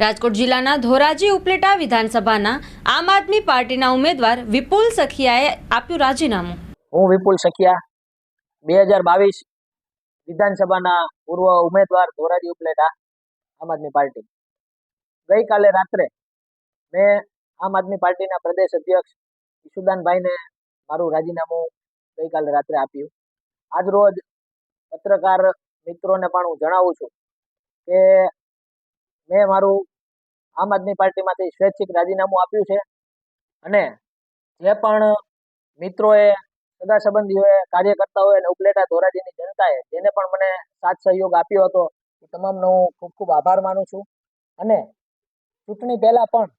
રાજકોટ જિલ્લાના ધોરાજી ઉપલેટા વિધાનસભાના આમ આદમી પાર્ટીના ઉમેદવાર વિપુલ સખિયાએ આપ્યું રાજીનામું. હું વિપુલ સખિયા, બે હજાર બાવીસ વિધાનસભાના પૂર્વ ઉમેદવાર ધોરાજી ઉપલેટા આમ આદમી પાર્ટી. ગઈકાલે રાત્રે મેં આમ આદમી પાર્ટીના પ્રદેશ અધ્યક્ષ ઈશુદાનભાઈને મારું રાજીનામું ગઈકાલે રાત્રે આપ્યું. આજ રોજ પત્રકાર મિત્રોને પણ હું જણાવું છું કે મેં મારું આમ આદમી પાર્ટીમાંથી સ્વૈચ્છિક રાજીનામું આપ્યું છે. અને જે પણ મિત્રોએ, સગા સંબંધીઓએ, કાર્યકર્તાઓએ અને ઉપલેટા ધોરાજીની જનતાએ જેને પણ મને સાથ સહયોગ આપ્યો હતો, એ તમામનો હું ખૂબ ખૂબ આભાર માનું છું. અને ચૂંટણી પહેલાં પણ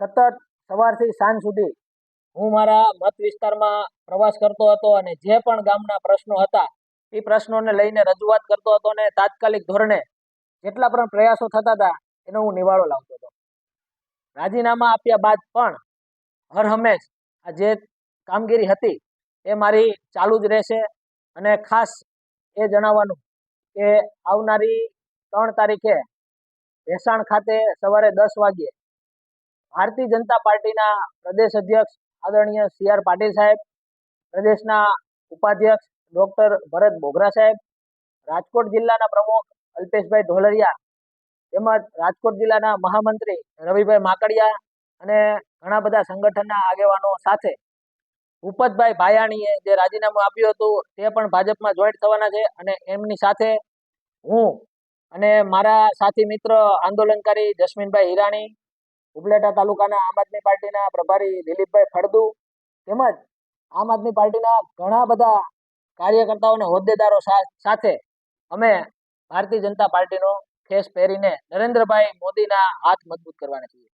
સતત સવારથી સાંજ સુધી હું મારા મત વિસ્તારમાં પ્રવાસ કરતો હતો અને જે પણ ગામના પ્રશ્નો હતા, એ પ્રશ્નોને લઈને રજૂઆત કરતો હતો અને તાત્કાલિક ધોરણે જેટલા પણ પ્રયાસો થતા હતા, એનો હું નિવાળો લાવતો હતો. રાજીનામા આપ્યા બાદ પણ હર હંમેશ આ જે કામગીરી હતી, એ મારી ચાલુ જ રહેશે અને ખાસ એ જણાવવાનું કે આવનારી ત્રણ તારીખે ભેસાણ ખાતે સવારે દસ વાગ્યે ભારતીય જનતા પાર્ટીના પ્રદેશ અધ્યક્ષ આદરણીય સી આર પાટીલ સાહેબ, પ્રદેશના ઉપાધ્યક્ષ ડૉક્ટર ભરત બોગરા સાહેબ, રાજકોટ જિલ્લાના પ્રમુખ અલ્પેશભાઈ ઢોલરિયા, તેમજ રાજકોટ જિલ્લાના મહામંત્રી રવિભાઈ માકડિયા અને ઘણા બધા સંગઠનના આગેવાનો સાથે ભૂપતભાઈ ભાયાણીએ જે રાજીનામું આપ્યું હતું, તે પણ ભાજપમાં જોઈન્ટ થવાના છે અને એમની સાથે હું અને મારા સાથી મિત્ર આંદોલનકારી જસ્મીનભાઈ હિરાણી, ઉપલેટા તાલુકાના આમ આદમી પાર્ટીના પ્રભારી દિલીપભાઈ ફળદુ, તેમજ આમ આદમી પાર્ટીના ઘણા બધા કાર્યકર્તાઓ અને હોદ્દેદારો સાથે અમે ભારતીય જનતા પાર્ટીનો ખેસ પહેરીને નરેન્દ્રભાઈ મોદીના હાથ મજબૂત કરવાના છીએ.